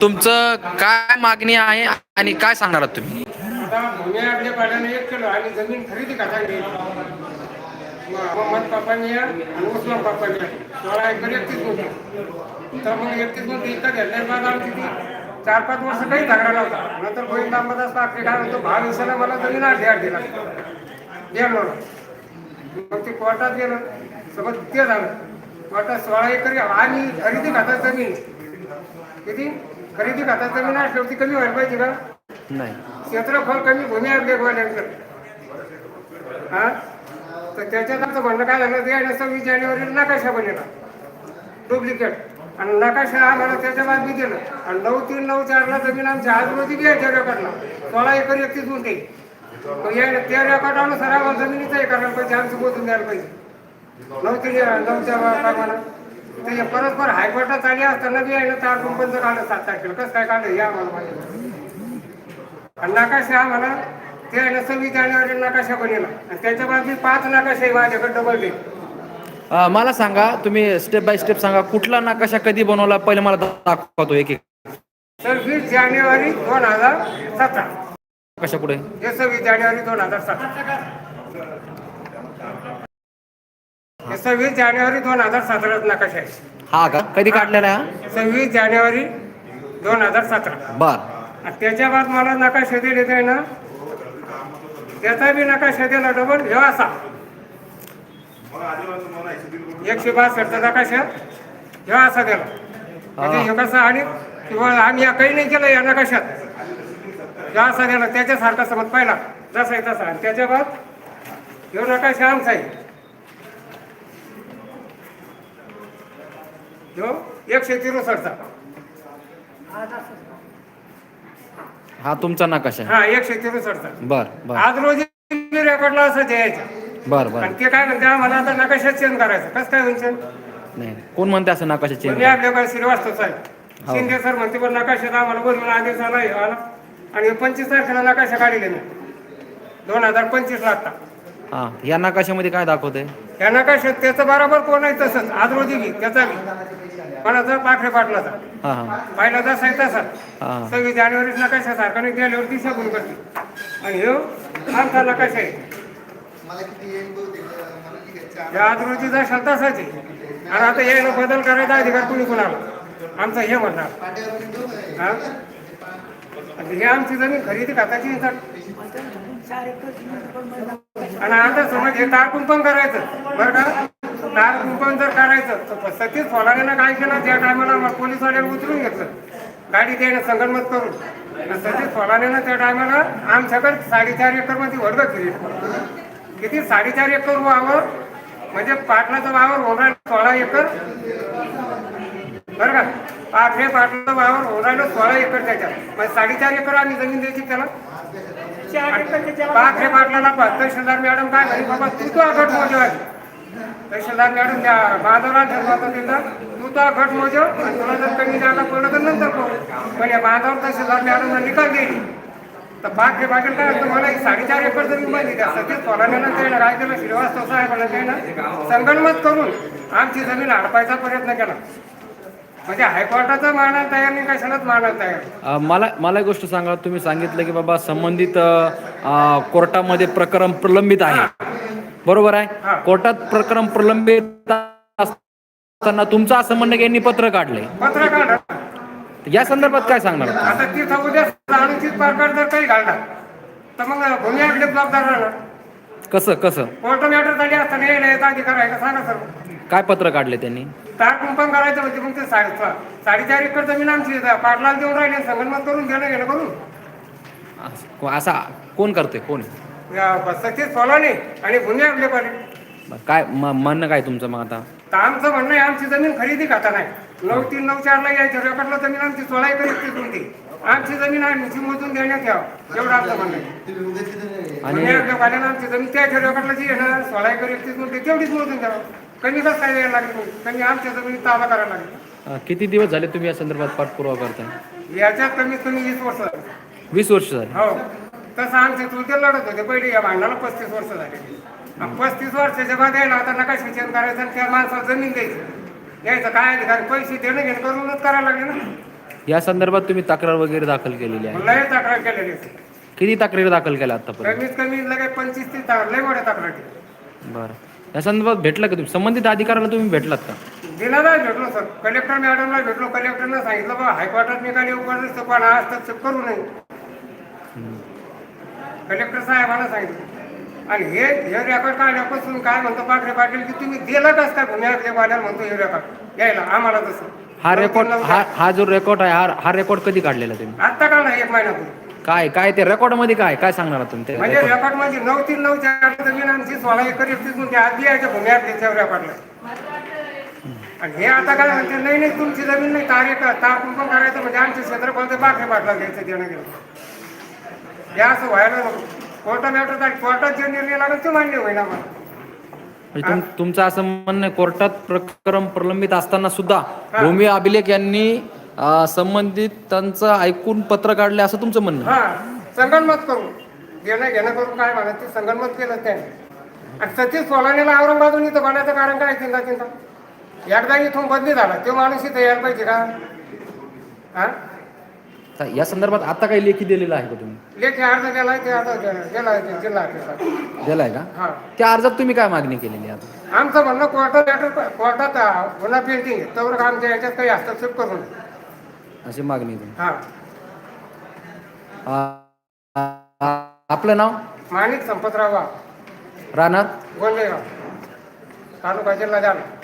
तुमचं काय मागणी आहे आणि काय सांगणार आहात तुम्ही? आता भूमी आपल्या पाण्याने एक केलं आणि जमीन खरेदी करता येईल. मोहम्मद पापानी आणि उस्मान पापानी सोळा एकर एकतीस गुंठे. तर मग एकतीस गुंठे इथं घेतल्या बाद आमची चार पाच वर्ष काही तक्रार नव्हता. नंतर गोविंद अंबादास पाकरे काय म्हणतो भाव दिवसाला मला जमीन अर्धी अर्धी दिला. गेलो मग ते कोर्टात गेलं. सोबत ते झालं. कोर्टात सोळा एकर आणि खरेदी खातात जमीन. किती? खरेदी खातात जमीन असल्यावर ती कमी व्हायला पाहिजे का? नाही. क्षेत्रफळ कमी भूमी गोव्यानंतर हा? तर त्याच्यात आमचं म्हणणं काय झालं ते सव्वीस जानेवारीला नकाशा बनवला डुप्लिकेट आणि नकाशा आम्हाला त्याच्या बाद बी दिलं. आणि नऊ तीन नऊ चारला जमीन आमच्या आजूबाजू बी आहे त्या रेकॉर्डला सोळा एकर एकतीस गुंठे. त्या रेकॉर्डानुसार आम्हाला जमिनीचं हे करायला पाहिजे आमचं बोलून द्यायला पाहिजे. नऊ तीन नऊच्या प्रमाणे ते परस्पर हायकोर्टात आली असताना बी आहे ना चार कंपनीचं काढलं सात तारखेला. कसं काय काढलं? हे आम्हाला आणि नकाशा आम्हाला ते आहे ना सव्वीस जानेवारी नकाशा बनवला आणि त्याच्या बाद मी पाच नकाशे माझ्याकडे डबल डे अ, मला सांगा तुम्ही स्टेप बाय स्टेप सांगा कुठला नकाशा कधी बनवला? पहिले मला दाखवतो एक एक. सव्वीस जानेवारी दोन हजार सतरा. कशा पुढे? हे सव्वीस जानेवारी दोन हजार सतरा. हे सव्वीस जानेवारी दोन हजार सतराच नकाशा आहे. हा का? कधी काढलेला आहे सव्वीस जानेवारी दोन हजार सतरा. बर. त्याच्या बाद मला नकाशा दिले ते ना त्याचा बी नकाशा दिला डबल हे असा. एकशे बासष्टचा नकाशा. हे असा दिला. म्हणजे हे. कसं आणि किंवा आम्ही या काही नाही केलं या नकाशात. हे असा दिला. त्याच्यासारखा समज पहिला. जसा आहे तसा. आणि त्याच्या बाद ह्यो नकाशा आमचा आहे. ह्यो एकशे तिरुसष्टचा हा तुमचा नकाशा. हा एकशे तिरुसष्टचा बर बर. आज रोजी रेकॉर्डला असं द्यायचं. बर बर. आणि ते काय म्हणते आम्हाला आता नकाशात चेंज करायचं. कसं काय म्हणजे नाही कोण म्हणते असं नकाशा चेंज मी आपल्याकडे श्रीवास्तव आहे हो. शिंदे सर म्हणते पण नकाशात आम्हाला बोलून आदेश आला आला. आणि पंचवीस तारखेला नकाशा काढले मी दोन हजार पंचवीस ला आता. हा या नकाशामध्ये काय दाखवते या नकाशात त्याचं बरोबर कोण आहे तसंच आज रोजी बी त्याचा बी. कोणाचा पाखरे पाटलाचा हा हा. पहिला जसा आहे तसा. हा. सव्वीस जानेवारी नकाशा सारखा नाही गेल्यावर दिशा गुण करते. आणि ह्यो आमचा नकाशा आहे. या आज रोजी जसा तसाच आहे. आणि आता हे बदल करायचा अधिकार कुणी कुणाला? आमचं हे म्हणणार. हा? आणि हे आमची जमीन खरेदी खाताची आहे तर. आणि आता समज हे तार कुंपण करायचं बरं का? तार कुंपण जर करायचं तर सतीश फोलाने काय केलं? त्या टायमाला पोलीसवाल्याला उचलून घेतलं. गाडी देणं संगणमत करून. सतीश फोलाने त्या टायमाला आमच्याकडे साडेचार एकरमध्ये वर्ग केली. किती? साडेचार एकर वावर म्हणजे पाटलाचा वावर होणार सोळा एकर. बरं का? पाठरे पाटलाचा वावर होणार सोळा एकर त्याच्यात. म्हणजे साडेचार एकर आम्ही जमीन द्यायची त्याला. पाखरे पाटलाला तहसीलदार मॅडम काय म्हणे बाबा तू तो गट मोजव तहसीलदार मॅडम त्या बांधवला ठरला होता तिथं तू तो गट मोजव आणि तुला जर कमी जागा पडलं तर नंतर पाहू पण या बांधावर तहसीलदार मॅडमला निकाल देईल तर पाखरे पाटील काय एक साडेचार एकर जमीन माहिती द्या सतीश फॉलाने त्यानं काय केलं श्रीवास्तव साहेबांना त्यानं संगणमत करून आमची जमीन हडपायचा प्रयत्न केला. म्हणजे हायकोर्टाचा मानायला तयार नाही कशालाच मानायला तयार. अ, मला मला एक गोष्ट सांगा. तुम्ही सांगितलं की बाबा संबंधित अ, कोर्टामध्ये प्रकरण प्रलंबित आहे. बरोबर हा. आहे कोर्टात प्रकरण प्रलंबित असताना तुमचं असं म्हणणं की यांनी पत्र काढले पत्र काढा. या संदर्भात काय सांगणार? आता तिथं उद्या अनुचित प्रकार जर काही घालला तर मग आपले जबाबदार राहणार. कसं कसं? कोर्ट मॅटर झाली असताना यायला यायचा अधिकार आहे का? सांगा सर. काय पत्र काढले त्यांनी? तार कुंपण करायचं म्हणजे मग ते साडे साडेचार एकर जमीन आमची आहे. पाटलाला देऊन राहिले संगणमत करून घेणं घेणं करून. अस- कोण करते कोण? या सतीश सोलाने आणि भूमी आपले पाले बरं, काय म्हणणं काय तुमचं मग आता? तर आमचं म्हणणं आहे आमची जमीन खरेदी खाता नाही. नऊ तीन नऊ चारला यायचं रेकॉर्डला जमीन आमची सोळा एकर एकतीस होती आमची जमीन आमची मोजून देण्यात यावं. एवढं आमचं म्हणणं आहे. आणि आपल्या पाल्यानं आमची जमीन त्या रेकॉर्डला जी ना सोळा एकर एकतीस गुंठे तेवढीच मोजून द्यावं काय द्यायला लागेल? कमी आमच्या जमिनीत ताबा करायला लागेल. अ, किती दिवस झाले तुम्ही या संदर्भात पाठपुरावा करताय? याच्यात कमीत कमी वीस वर्ष झाली. वीस वर्ष झाले. हो. तसं आमचे चुलते लढत होते. पहिले या भांडणाला पस्तीस वर्ष झाले. पस्तीस वर्षाच्या बाद यायला आता नका शिक्षण करायचं आणि त्या माणसाला जमीन द्यायची. यायचं काय अधिकार? पैसे देणं घेणं करूनच करायला लागले ना. या संदर्भात तुम्ही तक्रार वगैरे दाखल केलेली आहे. लय तक्रार केलेली आहे. किती तक्रारी दाखल केल्या आतापर्यंत? कमीत कमी लगे पंचवीस तीस तक्रार लय मोठ्या तक्रार. बरं. या संदर्भात भेटलं का तुम्ही? संबंधित अधिकाऱ्याला तुम्ही भेटलात का? दिनाला भेटलो सर. कलेक्टर मॅडमला भेटलो. कलेक्टरनं सांगितलं बा हायकोर्टात उपकरण पण हा हस्तक्षेप करू नये. कलेक्टर साहेबांना सांगितलं. आणि हे हे रेकॉर्ड काढल्यापासून काय म्हणतो? पाकडे पाटील की तुम्ही दिलं कस काय? भूमी अभिलेखवाल्याला म्हणतो हे रेकॉर्ड यायला आम्हाला तसं. हा रेकॉर्ड हा हा जो रेकॉर्ड आहे हा हा रेकॉर्ड कधी काढलेला तुम्ही? आत्ता काढला एक महिन्यापूर्वी. काय काय ते रेकॉर्डमध्ये काय काय सांगणार तुम्ही ते म्हणजे record? रेकॉर्ड म्हणजे नऊ तीन नऊ चार जमीन आमची सोळा एकर एकतीस गुंठे आधी यायच्या भूमी अभिलेखच्या रेकॉर्डला. आणि हे आता काय म्हणते नाही नाही तुमची जमीन नाही तारीख तार कुंपण करायचं म्हणजे आमचे क्षेत्रफळ ते बाकरे पाटला द्यायचं देणं गेलं हे असं व्हायला नको. कोर्टात मॅटर कोर्टात जे निर्णय लागेल ते मान्य होईल आम्हाला. म्हणजे तुम- तुमचं असं म्हणणं आहे कोर्टात प्रकरण प्रलंबित असताना सुद्धा भूमी अभिलेख यांनी संबंधित त्यांचं ऐकून पत्र काढले असं तुमचं म्हणणं? हा संगणमत करून देणं घेणं करून काय म्हणत ते संगणमत केलं त्याने. आणि सतीश सोलानेला औरंगाबादून इथं बनायचं कारण काय चिंता चिंता? एकदा इथून बदली झाला तो माणूस इथं यायला पाहिजे का? हा? या संदर्भात आता काही लेखी दिलेला आहे का तुम्ही? लेखी अर्ज गेलाय ते आता गेला जिल्हा ऑफिसात दिलाय का? हा. त्या अर्जात तुम्ही काय मागणी केलेली आहे आता? आमचं म्हणणं कोर्टात कोर्टात गुन्हा पेंटिंग आहे. आमच्या याच्यात काही हस्तक्षेप करू नये. अशी मागणी आहे. हा. आ- आ- आपलं नाव? माणिक संपतराव वाघ, राहणार गोंदेगाव. तालुका जिल्हा जालना.